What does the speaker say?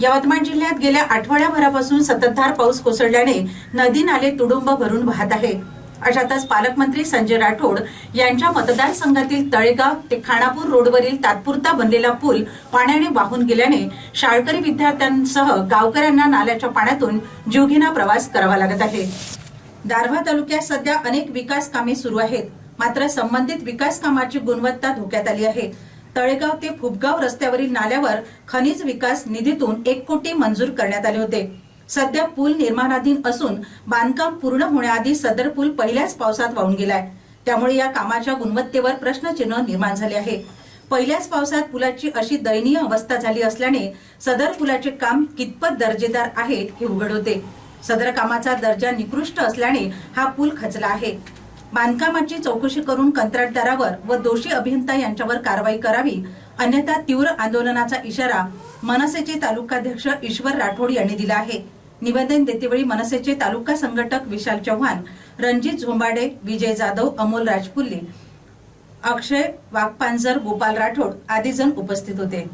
यवतमाळ जिल्ह्यात गेल्या आठवड्याभरापासून सततधार पाऊस कोसळल्याने नदी नाले तुडुंब भरून वाहत आहे. अशातच पालकमंत्री संजय राठोड यांच्या मतदारसंघातील तळेगाव ते खानापूर रोडवरील तात्पुरता बनलेला पूल पाण्याने वाहून गेल्याने शाळकरी विद्यार्थ्यांसह गावकऱ्यांना नाल्याच्या पाण्यातून जीवघेणा प्रवास करावा लागत आहे. दारव्हा तालुक्यात सध्या अनेक विकास कामे सुरू आहेत. मात्र संबंधित विकास कामाची गुणवत्ता धोक्यात आली आहे. तळेगाव ते फुबगाव रस्त्यावरील नाल्यावर खनिज विकास निधीतून एक कोटी मंजूर करण्यात आले होते. सध्या पूल निर्माणाधीन असून बांधकाम पूर्ण होण्याआधी सदर पूल पहिल्याच पावसात वाहून गेलाय. त्यामुळे या कामाच्या गुणवत्तेवर प्रश्नचिन्ह निर्माण झाले आहे. पहिल्याच पावसात पुलाची अशी दयनीय अवस्था झाली असल्याने सदर पुलाचे काम कितपत दर्जेदार आहे हे उघड होते. सदर कामाचा दर्जा निकृष्ट असल्याने हा पूल खचला आहे. बांधकामाची चौकशी करून कंत्राटदारावर व दोषी अभियंता यांच्यावर कारवाई करावी अन्यथा तीव्र आंदोलनाचा इशारा मनसेचे तालुकाध्यक्ष ईश्वर राठोड यांनी दिला आहे. निवेदन देतेवेळी मनसेचे तालुका संघटक विशाल चव्हाण रणजित झोंबाडे विजय जाधव अमोल राजपुल्ले अक्षय वाघपांजर गोपाल राठोड आदी जण उपस्थित होते.